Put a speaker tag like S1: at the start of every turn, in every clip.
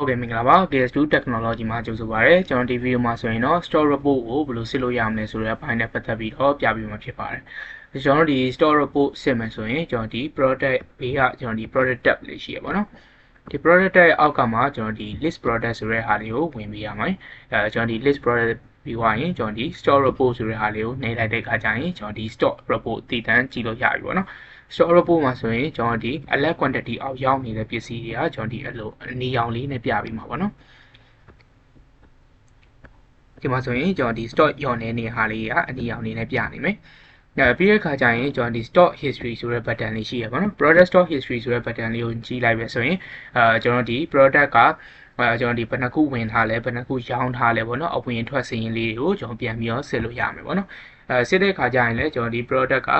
S1: ဟုတ်ကဲ့မင်္ဂလာပါ PS2 Technology မှာကြိုဆိုပါရစေကျွန်တော်ဒီဗီဒီယိုမှာဆိုရင်တော့ store report ကိုဘယ်လိုစစ်လို့ရမလဲဆိုတဲ့အပိုင်းနဲ့ပတ်သက်ပြီးတော့ပြပေးမှာဖြစ်ပါတယ်ကျွန်တော်တို့ဒီ store report စစ်မယ်ဆိုရင်ကျွန်တော်ဒီ product ဘေးကကျွန်တော်ဒီ product tab လေးရှိရပါတော့ဒီ product tab ရဲ့အောက်ကမှာကျွန်တော်ဒီ list product ဆိုတဲ့ဟာလေးကိုဝင်ပေးရမယ်အဲကျွန်တော်ဒီ list product ပြီးသွားရင်ကျွန်တော်ဒီ store report ဆိုတဲ့ဟာလေးကိုနှိပ်လိုက်တဲ့အခါကျရင်ကျွန်တော်ဒီ stock report တည်တန်းကြည့်လို့ရပြီပေါ့နော် store report မှာဆိုရင်ကျွန်တော်ဒီ alert quantity အောက်ရောက်နေတဲ့ပစ္စည်းတွေကကျွန်တော်ဒီအဲ့လိုအနီရောင်လေးနဲ့ပြပေးမှာပေါ့နော်ဒီမှာဆိုရင်ကျွန်တော်ဒီ stock ညော်နေနေဟာလေးကအနီရောင်လေးနဲ့ပြနေမယ်အဲပြီးတဲ့အခါကျရင်ကျွန်တော်ဒီ stock history ဆိုတဲ့ button လေးရှိရပါတော့ product stock history ဆိုတဲ့ button လေးကိုကြည့်လိုက်ပဲဆိုရင်အဲကျွန်တော်ဒီ product က အဲကျွန်တော်ဒီဘယ်နှခုဝင်ထားလဲဘယ်နှခုရောင်းထားလဲပေါ့နော်အဝင်ထွက်စရင်လေးတွေကိုကျွန်တော်ပြန်ပြီးတော့စစ်လို့ရမယ်ပေါ့နော်အဲစစ်တဲ့အခါကျရင်လည်းကျွန်တော်ဒီ product က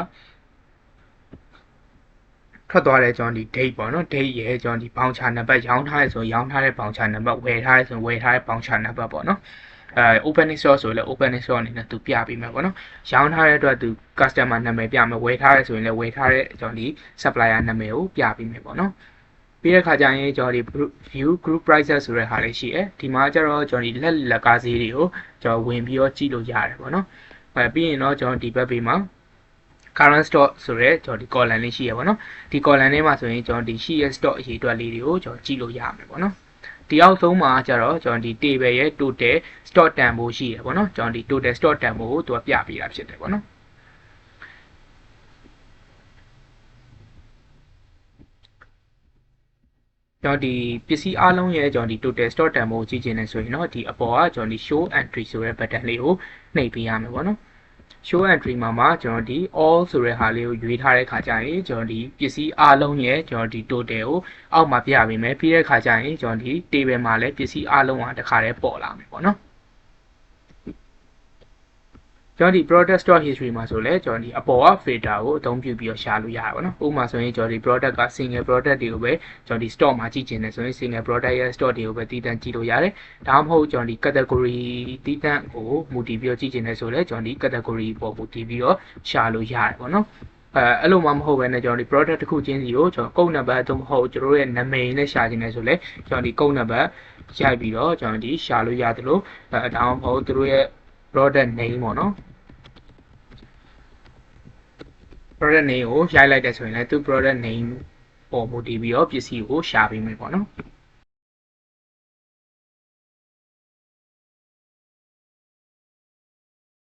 S1: ထွက်သွားတယ်ကျွန်တော်ဒီ date ပေါ့နော် date ရယ်ကျွန်တော်ဒီ voucher နံပါတ်ရောင်းထားရဆိုရောင်းထားတဲ့ voucher နံပါတ်ဝယ်ထားရဆိုဝယ်ထားတဲ့ voucher နံပါတ်ပေါ့နော်အဲ opening store ဆိုလည်း opening store အနေနဲ့သူပြပေးမယ်ပေါ့နော်ရောင်းထားတဲ့အတွက်သူ customer နာမည်ပြမယ်ဝယ်ထားရဆိုရင်လည်းဝယ်ထားတဲ့ကျွန်တော်ဒီ supplier နာမည်ကိုပြပေးမယ်ပေါ့နော် ပြီးတဲ့ခါကျရင်ကျွန်တော်ဒီ view group prices ဆိုတဲ့ဟာလေးရှိတယ်ဒီမှာကျတော့ကျွန်တော်ဒီလက်လက်ကားဈေးတွေကိုကျွန်တော်ဝင်ပြီးတော့ကြည့်လို့ရတယ်ပေါ့နော်အဲပြီးရင်တော့ကျွန်တော်ဒီဘက်ဘေးမှာ current stock ဆိုရဲကျွန်တော်ဒီ column လေးရှိရပါတော့ဒီ column လေးမှာဆိုရင်ကျွန်တော်ဒီရှိရ stock အရေးအတွက်လေးတွေကိုကျွန်တော်ကြည့်လို့ရမယ်ပေါ့နော်ဒီအောက်ဆုံးမှာကျတော့ကျွန်တော်ဒီ table ရဲ့ total stock တန်ဖိုးရှိရပါတော့ကျွန်တော်ဒီ total stock တန်ဖိုးကိုသူကပြပေးတာဖြစ်တယ်ပေါ့နော် ကျွန်တော်ဒီပစ္စည်းအလုံးရဲ့ကျွန်တော်ဒီ total stock တန်ဖိုးကိုကြည့်ချင်နေဆိုရင်တော့ဒီအပေါ်ကကျွန်တော်ဒီ show entry ဆိုတဲ့ button လေးကိုနှိပ်ပေးရမယ်ပေါ့နော် show entry မှာမှာကျွန်တော်ဒီ all ဆိုတဲ့ဟာလေးကိုရွေးထားတဲ့ခါကျရင်ကျွန်တော်ဒီပစ္စည်းအလုံးရဲ့ကျွန်တော်ဒီ total ကိုအောက်မှာပြပေးမယ်ပြီးတဲ့ခါကျရင်ကျွန်တော်ဒီ table မှာလည်းပစ္စည်းအလုံးဟာတစ်ခါတည်းပေါ်လာမယ်ပေါ့နော် ကျွန်တော်ဒီ product stock history မှာဆိုလဲကျွန်တော်ဒီအပေါ်က filter ကိုအသုံးပြုပြီးတော့ရှာလို့ရတယ်ပေါ့နော်ဥပမာဆိုရင်ကျွန်တော်ဒီ product က single product တွေကိုပဲကျွန်တော်ဒီ stock မှာကြည့်ချင်တယ်ဆိုရင် single product ရဲ့ stock တွေကိုပဲတည်တံ့ကြည့်လို့ရတယ်ဒါမှမဟုတ်ကျွန်တော်ဒီ category တည်တံ့ကိုမူတည်ပြီးတော့ကြည့်ချင်တယ်ဆိုလဲကျွန်တော်ဒီ category ပေါ်မူတည်ပြီးတော့ရှာလို့ရတယ်ပေါ့နော်အဲအဲ့လိုမှမဟုတ်ဘဲနဲ့ကျွန်တော်ဒီ product တစ်ခုချင်းစီကိုကျွန်တော် code number သို့မဟုတ်ကျွန်တော်ရဲ့နာမည်နဲ့ရှာချင်တယ်ဆိုလဲကျွန်တော်ဒီ code number ရိုက်ပြီးတော့ကျွန်တော်ဒီရှာလို့ရတယ်လို့အဲဒါမှမဟုတ်သူတို့ရဲ့ product name ပေါ့နော် product name ကိုရိုက်လိုက်တယ်ဆိုရင်လည်းသူ product name ပေါ်မူတည်ပြီးတော့ပစ္စည်းကိုရှာပေးမယ်ပေါ့နော်